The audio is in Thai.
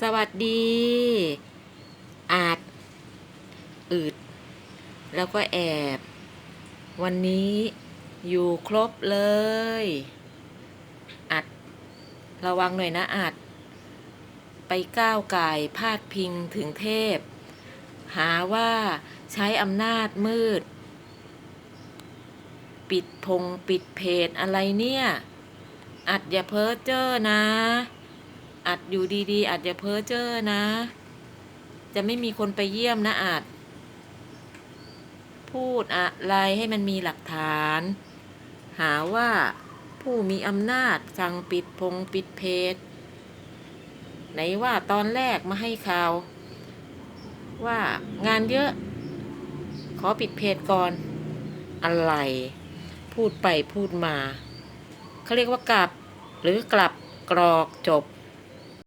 สวัสดี อาจ อืด แล้วก็แอบ วันนี้อยู่ครบเลย อัด ระวังหน่อยนะอาจไปก้าวไก่พาดพิงถึงเทพ หาว่าใช้อำนาจมืด ปิดพงปิดเพจอะไรเนี่ย อัดอย่าเพ้อเจ้อนะ อัดอยู่ดีๆอัดอย่าเพ้อเจ้อนะ จะไม่มีคนไปเยี่ยมนะอาจพูดอะไรให้มันมีหลักฐาน หาว่าผู้มีอำนาจสั่งปิดพงปิดเพจไหนว่าตอนแรกมาให้ข่าว ว่างานเยอะ ขอปิดเพจก่อน อะไร พูดไปพูดมา เขาเรียกว่ากลับหรือกลับกรอกจบ